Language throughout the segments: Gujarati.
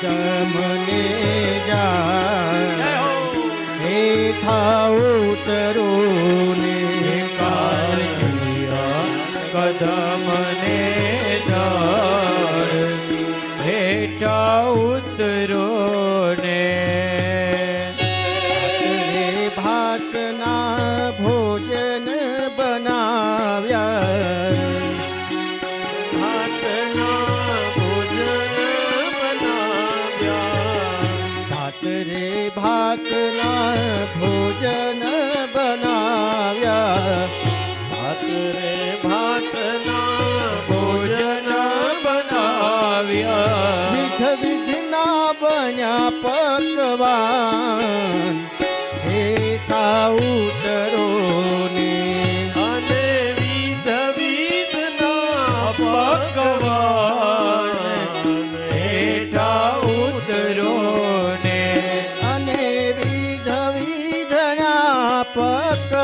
કદમને જા હે. હો તરો ને કદમને ધાર ભેટા ઉતરો ને પકવાન હેઠા ઉતરો ને અને વિધ વિધના પકવાન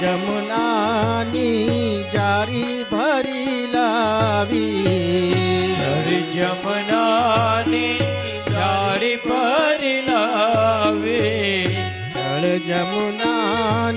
જમુનાની જારી ભરી લાવી. હર જમુનાની જારી ભરી લાવે. જળ જમુના